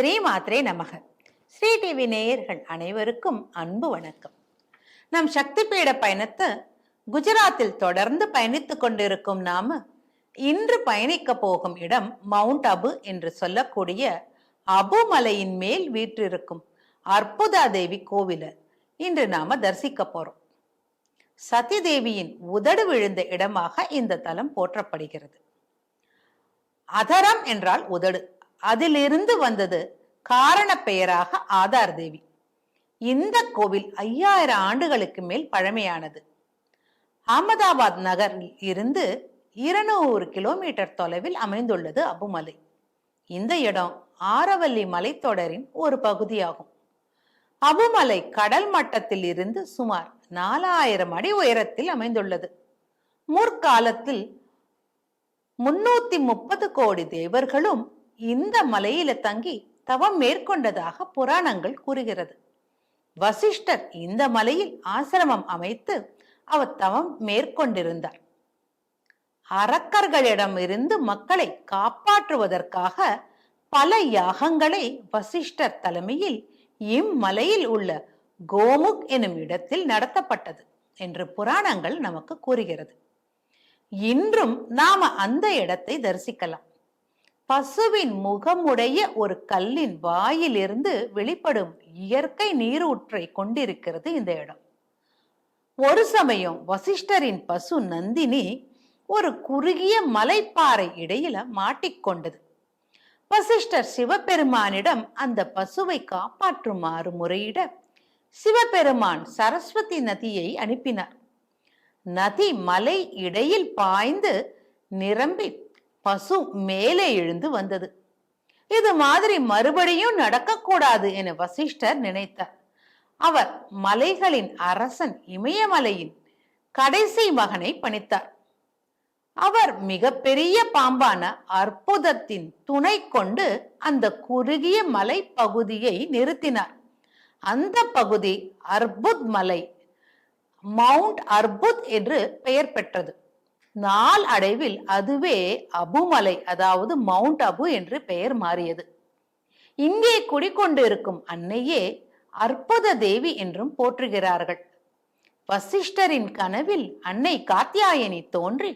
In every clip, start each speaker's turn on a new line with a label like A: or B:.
A: ஸ்ரீ மாத்ரே நமக. ஸ்ரீ டிவி நேயர்கள் அனைவருக்கும் அன்பு வணக்கம். நம் சக்தி பீட பயணத்தை குஜராத்தில் தொடர்ந்து பயணித்துக் கொண்டிருக்கும் நாம இன்று பயணிக்க போகும் இடம் மவுண்ட் அபு என்று சொல்லக்கூடிய அபு மலையின் மேல் வீற்றிருக்கும் அற்புதா தேவி கோவில இன்று நாம தரிசிக்க போறோம். சதி தேவியின் உதடு விழுந்த இடமாக இந்த தலம் போற்றப்படுகிறது. அதரம் என்றால் உதடு. அதிலிருந்து வந்தது காரண பெயராக ஆதார் தேவி. இந்த கோவில் ஐயாயிரம் ஆண்டுகளுக்கு மேல் பழமையானது. அகமதாபாத் நகரில் இருந்து இருநூறு கிலோமீட்டர் தொலைவில் அமைந்துள்ளது அபுமலை. இந்த இடம் ஆரவல்லி மலைத்தொடரின் ஒரு பகுதியாகும். அபுமலை கடல் மட்டத்தில் இருந்து சுமார் நாலாயிரம் அடி உயரத்தில் அமைந்துள்ளது. முற்காலத்தில் முன்னூத்தி முப்பது கோடி தேவர்களும் இந்த மலையில தங்கி தவம் மேற்கொண்டதாக புராணங்கள் கூறுகிறது. வசிஷ்டர் இந்த மலையில் ஆசிரமம் அமைத்து அவர் தவம் மேற்கொண்டிருந்தார். அரக்கர்களிடமிருந்து மக்களை காப்பாற்றுவதற்காக பல யாகங்களை வசிஷ்டர் தலைமையில் இம்மலையில் உள்ள கோமுக் எனும் இடத்தில் நடத்தப்பட்டது என்று புராணங்கள் நமக்கு கூறுகிறது. இன்றும் நாம அந்த இடத்தை தரிசிக்கலாம். பசுவின் முகமுடைய ஒரு கல்லின் வாயிலிருந்து வெளிப்படும் இயற்கை நீரூற்றை கொண்டிருக்கிறது இந்த இடம். ஒரு சமயம் வசிஷ்டரின் பசு நந்தினி ஒரு குறுகிய மலைப்பாறை இடையில மாட்டிக்கொண்டது. வசிஷ்டர் சிவபெருமானிடம் அந்த பசுவை காப்பாற்றுமாறு முறையிட சிவபெருமான் சரஸ்வதி நதியை அனுப்பினார். நதி மலை இடையில் பாய்ந்து நிரம்பி பசு மேலே எழுந்து வந்தது. இது மாதிரி மறுபடியும் நடக்கக்கூடாது என வசிஷ்டர் நினைத்தார். அவர் மலைகளின் அரசன் இமயமலையின் கடைசி மகனை பணித்தார். அவர் மிகப்பெரிய பாம்பான அற்புதத்தின் துணை கொண்டு அந்த குறுகிய மலை பகுதியை நிறுத்தினார். அந்த பகுதி அற்புத் மலை மவுண்ட் அர்புத் என்று பெயர் பெற்றது. நாள் அடைவில் அதுவே அபுமலை அதாவது மவுண்ட் அபு என்று பெயர் மாறியது. இங்கே குடிக்கொண்டிருக்கும் அன்னையே அற்புத தேவி என்றும் போற்றுகிறார்கள். வசிஷ்டரின் கனவில் அன்னை காத்தியாயனி தோன்றி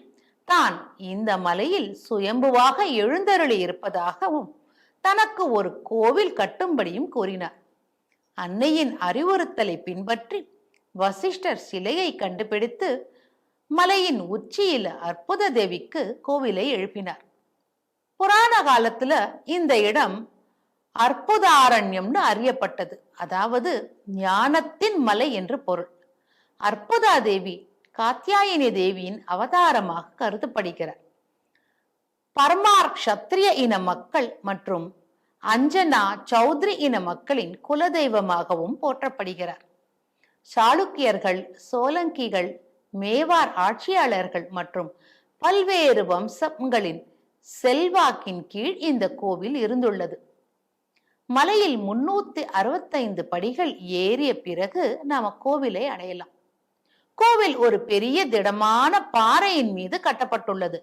A: தான் இந்த மலையில் சுயம்புவாக எழுந்தருளி இருப்பதாகவும் தனக்கு ஒரு கோவில் கட்டும்படியும் கூறினார். அன்னையின் அறிவுறுத்தலை பின்பற்றி வசிஷ்டர் சிலையை கண்டுபிடித்து மலையின் உச்சியில அற்புத தேவிக்கு கோவிலை எழுப்பினார். புராண காலத்துல இந்த இடம் அற்புதாரண்யம்னு அறியப்பட்டது. அதாவது ஞானத்தின் மலை என்று பொருள். அற்புதா தேவி காத்தியாயினி தேவியின் அவதாரமாக கருதப்படுகிறார். பர்மார் கஷத்திரிய இன மக்கள் மற்றும் அஞ்சனா சௌத்ரி இன மக்களின் குலதெய்வமாகவும் போற்றப்படுகிறார். சாளுக்கியர்கள் சோலங்கிகள் மேவார் ஆட்சியாளர்கள் மற்றும் பல்வேறு வம்சங்களின் செல்வாக்கின் கீழ் இந்த கோவில் இருந்துள்ளது. மலையில் முன்னூத்தி அறுபத்தைந்து படிகள் ஏறிய பிறகு நாம கோவிலை அடையலாம். கோவில் ஒரு பெரிய திடமான பாறையின் மீது கட்டப்பட்டுள்ளது.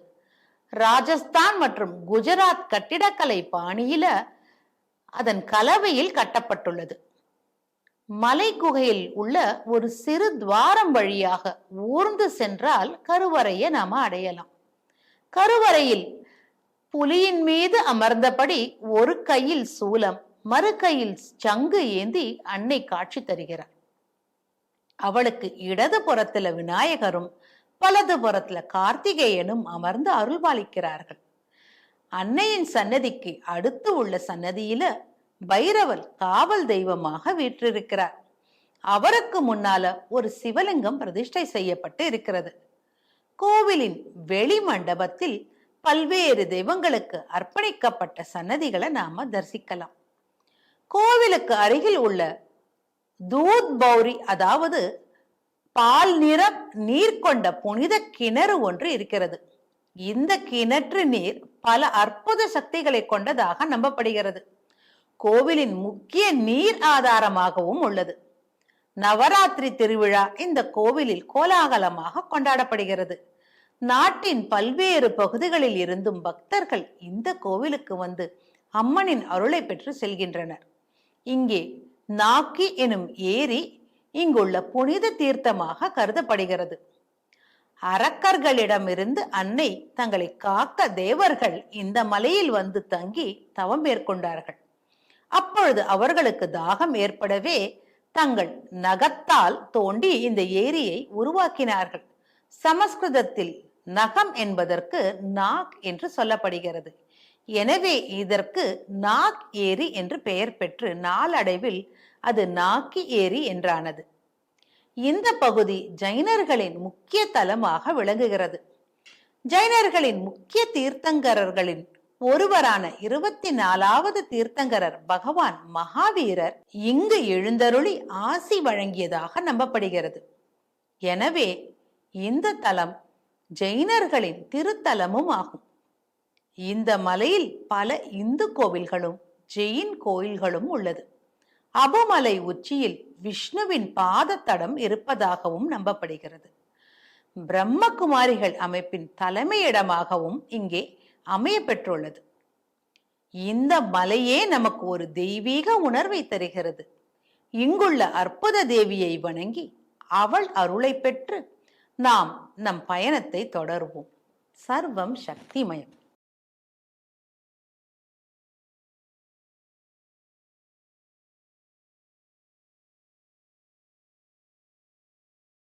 A: ராஜஸ்தான் மற்றும் குஜராத் கட்டிடக்கலை பாணியில அதன் கலவையில் கட்டப்பட்டுள்ளது. மலை குகையில் உள்ள ஒரு சிறு துவாரம் வழியாக ஊர்ந்து சென்றால் கருவறையை நாம அடையலாம். கருவறையில் புலியின் மீது அமர்ந்தபடி ஒரு கையில் சூலம் மறு கையில் சங்கு ஏந்தி அன்னை காட்சி தருகிறார் அவளுக்கு இடது புறத்துல விநாயகரும் வலது புறத்துல கார்த்திகேயனும் அமர்ந்து அருள்பாலிக்கிறார்கள். அன்னையின் சன்னதிக்கு அடுத்து உள்ள சன்னதியில பைரவர் காவல் தெய்வமாக வீற்றிருக்கிறார். அவருக்கு முன்னால ஒரு சிவலிங்கம் பிரதிஷ்டை செய்யப்பட்டு இருக்கிறது. கோவிலின் வெளி மண்டபத்தில் பல்வேறு தெய்வங்களுக்கு அர்ப்பணிக்கப்பட்ட சன்னதிகளை நாம தரிசிக்கலாம். கோவிலுக்கு அருகில் உள்ள தூத் பௌரி அதாவது பால் நிற நீர் கொண்ட புனித கிணறு ஒன்று இருக்கிறது. இந்த கிணற்று நீர் பல அற்புத சக்திகளை கொண்டதாக நம்பப்படுகிறது. கோவிலின் முக்கிய நீர் ஆதாரமாகவும் உள்ளது. நவராத்திரி திருவிழா இந்த கோவிலில் கோலாகலமாக கொண்டாடப்படுகிறது. நாட்டின் பல்வேறு பகுதிகளில் இருந்தும் பக்தர்கள் இந்த கோவிலுக்கு வந்து அம்மனின் அருளை பெற்று செல்கின்றனர். இங்கே நாக்கி எனும் ஏரி இங்குள்ள புனித தீர்த்தமாக கருதப்படுகிறது. அரக்கர்களிடமிருந்து அன்னை தங்களை காக்க தேவர்கள் இந்த மலையில் வந்து தங்கி தவம் மேற்கொண்டார்கள். அப்பொழுது அவர்களுக்கு தாகம் ஏற்படவே தங்கள் நகத்தால் தோண்டி இந்த ஏரியை உருவாக்கினார்கள். சமஸ்கிருதத்தில் நகம் என்பதற்கு நாக் என்று சொல்லப்படுகிறது. எனவே இதற்கு நாக் ஏரி என்று பெயர் பெற்று நாளடைவில் அது நாக்கி ஏரி என்றானது. இந்த பகுதி ஜைனர்களின் முக்கிய தலமாக விளங்குகிறது. ஜைனர்களின் முக்கிய தீர்த்தங்கரர்களின் ஒருவரான இருபத்தி நாலாவது தீர்த்தங்கரர் பகவான் மகாவீரர் இங்கு எழுந்தருளி ஆசி வழங்கியதாக நம்பப்படுகிறது. எனவே இந்த தலம் ஜெயினர்களின் திருத்தலமும் ஆகும். இந்த மலையில் பல இந்து கோவில்களும் ஜெயின் கோயில்களும் உள்ளது. அபுமலை உச்சியில் விஷ்ணுவின் பாதத்தடம் இருப்பதாகவும் நம்பப்படுகிறது. பிரம்மகுமாரிகள் அமைப்பின் தலைமையிடமாகவும் இங்கே அமைய பெற்றுள்ளது இந்த மலையே நமக்கு ஒரு தெய்வீக உணர்வை தருகிறது. இங்குள்ள அற்புத தேவியை வணங்கி அவள் அருளை பெற்று நாம் நம் பயணத்தை தொடர்வோம். சர்வம் சக்திமயம்.